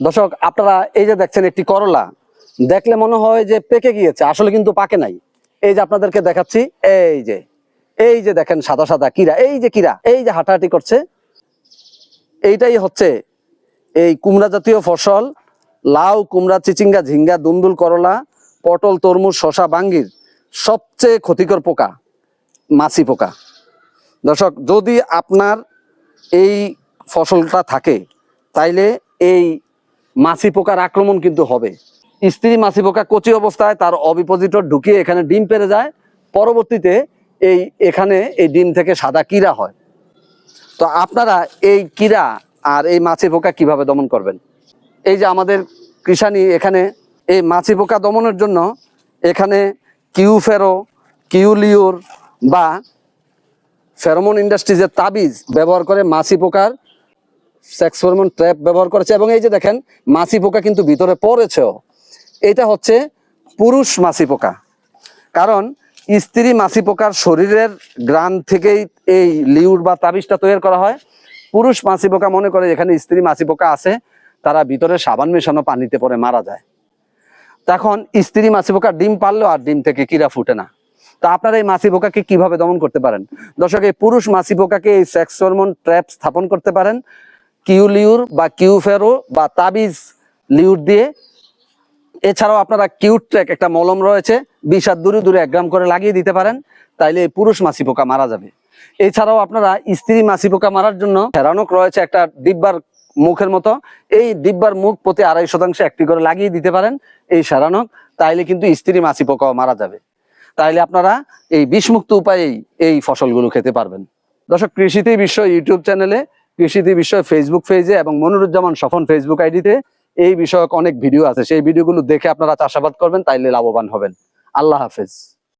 দর্শক, আপনারা এই যে দেখছেন একটি করলা, দেখলে মনে হয় যে পেকে গিয়েছে, আসলে কিন্তু পাকে নাই। এই যে আপনাদেরকে দেখাচ্ছি, এই যে এই যে দেখেন সাদা সাদা কিরা, এই যে কিরা, এই যে হাঁটাহাঁটি করছে। এইটাই হচ্ছে এই কুমড়া জাতীয় ফসল, লাউ, কুমড়া, চিচিঙ্গা, ঝিঙ্গা দুন্দুল করলা, পটল, তরমুজ শশা বাঙ্গির, সবচেয়ে ক্ষতিকর পোকা, মাছি পোকা। দর্শক, যদি আপনার এই ফসলটা থাকে, তাইলে এই মাছি পোকার আক্রমণ কিন্তু হবে। স্ত্রী মাছি পোকা কচি অবস্থায় তার অবিপোজিটর ঢুকিয়ে এখানে ডিম পেরে যায়। পরবর্তীতে এই এখানে এই ডিম থেকে সাদা কিরা হয়। তো আপনারা এই কিরা আর এই মাছি পোকা কীভাবে দমন করবেন? এই যে আমাদের কৃষানি এখানে, এই মাছি পোকা দমনের জন্য এখানে কিউ কিউফেরো, কিউলিওর বা ফেরোমন ইন্ডাস্ট্রিজের তাবিজ ব্যবহার করে মাছি পোকার সেক্স হরমোন ট্র্যাপ ব্যবহার করেছে এবং এই যে দেখেন, মাছি পোকা কিন্তু ভিতরে পড়েছেও। এটা হচ্ছে পুরুষ মাছি পোকা। কারণ স্ত্রী মাছি পোকার শরীরের গ্রান থেকেই এই লিউর বা তাবিজটা তৈরি করা হয়। পুরুষ মাছি পোকা মনে করে এখানে স্ত্রী মাছি পোকা আছে, তারা ভিতরে সাবান মেশানো পানিতে পরে মারা যায়। তখন স্ত্রী মাছি পোকা ডিম পারলেও আর ডিম থেকে কিরা ফুটে না। তা আপনারা এই মাছি পোকাকে কীভাবে দমন করতে পারেন? দর্শক, এই পুরুষ মাছি পোকাকে এই সেক্স হরমোন ট্র্যাপ স্থাপন করতে পারেন। কিউলিউর বা কিউফেরো বা তাবিজ লিউর দিয়ে। এছাড়াও আপনারা কিউট ট্র্যাক একটা মলম রয়েছে, বিশ হাত দূরে দূরে এক গ্রাম করে লাগিয়ে দিতে পারেন, তাইলে এই পুরুষ মাছি পোকা মারা যাবে। এছাড়াও আপনারা স্ত্রী মাছি পোকা মারার জন্য ফেরানক রয়েছে একটা ডিব্বার মুখের মতো, এই ডিব্বার মুখ প্রতি আড়াই শতাংশ একটি করে লাগিয়ে দিতে পারেন এই সেরানক তাইলে কিন্তু স্ত্রী মাছি পোকাও মারা যাবে। তাইলে আপনারা এই বিষমুক্ত উপায়েই এই ফসলগুলো খেতে পারবেন। দর্শক কৃষিতে বিশ্ব ইউটিউব চ্যানেলে কৃষিতে বিষয় ফেসবুক পেজে এবং মনুরুজ্জামান সফন ফেসবুক আইডিতে এই বিষয়ক অনেক ভিডিও আছে। সেই ভিডিওগুলো দেখে আপনারা চাষাবাদ করবেন, তাইলে লাভবান হবেন। আল্লাহ হাফেজ।